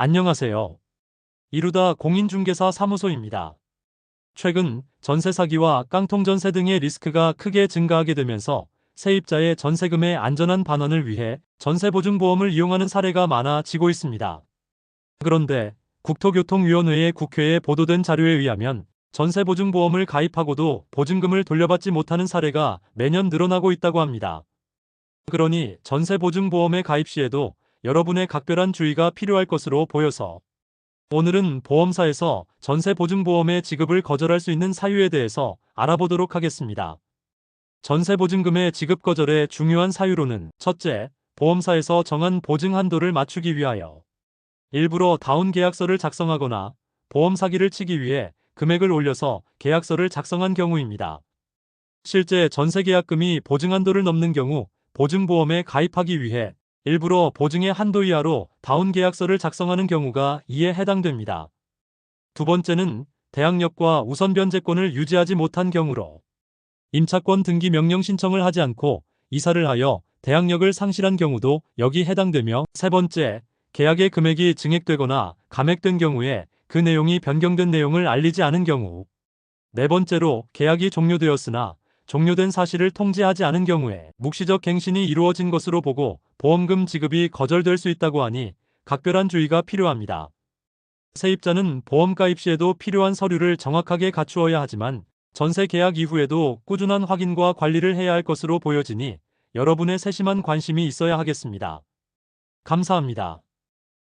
안녕하세요. 이루다 공인중개사 사무소입니다. 최근 전세 사기와 깡통 전세 등의 리스크가 크게 증가하게 되면서 세입자의 전세금의 안전한 반환을 위해 전세보증보험을 이용하는 사례가 많아지고 있습니다. 그런데 국토교통위원회의 국회에 보도된 자료에 의하면 전세보증보험을 가입하고도 보증금을 돌려받지 못하는 사례가 매년 늘어나고 있다고 합니다. 그러니 전세보증보험의 가입 시에도 여러분의 각별한 주의가 필요할 것으로 보여서 오늘은 보험사에서 전세보증보험의 지급을 거절할 수 있는 사유에 대해서 알아보도록 하겠습니다. 전세보증금의 지급 거절의 중요한 사유로는 첫째, 보험사에서 정한 보증 한도를 맞추기 위하여 일부러 다운 계약서를 작성하거나 보험 사기를 치기 위해 금액을 올려서 계약서를 작성한 경우입니다. 실제 전세 계약금이 보증 한도를 넘는 경우 보증보험에 가입하기 위해 일부러 보증의 한도 이하로 다운 계약서를 작성하는 경우가 이에 해당됩니다. 두 번째는 대항력과 우선 변제권을 유지하지 못한 경우로 임차권 등기 명령 신청을 하지 않고 이사를 하여 대항력을 상실한 경우도 여기 해당되며 세 번째, 계약의 금액이 증액되거나 감액된 경우에 그 내용이 변경된 내용을 알리지 않은 경우 네 번째로 계약이 종료되었으나 종료된 사실을 통지하지 않은 경우에 묵시적 갱신이 이루어진 것으로 보고 보험금 지급이 거절될 수 있다고 하니 각별한 주의가 필요합니다. 세입자는 보험 가입 시에도 필요한 서류를 정확하게 갖추어야 하지만 전세 계약 이후에도 꾸준한 확인과 관리를 해야 할 것으로 보여지니 여러분의 세심한 관심이 있어야 하겠습니다. 감사합니다.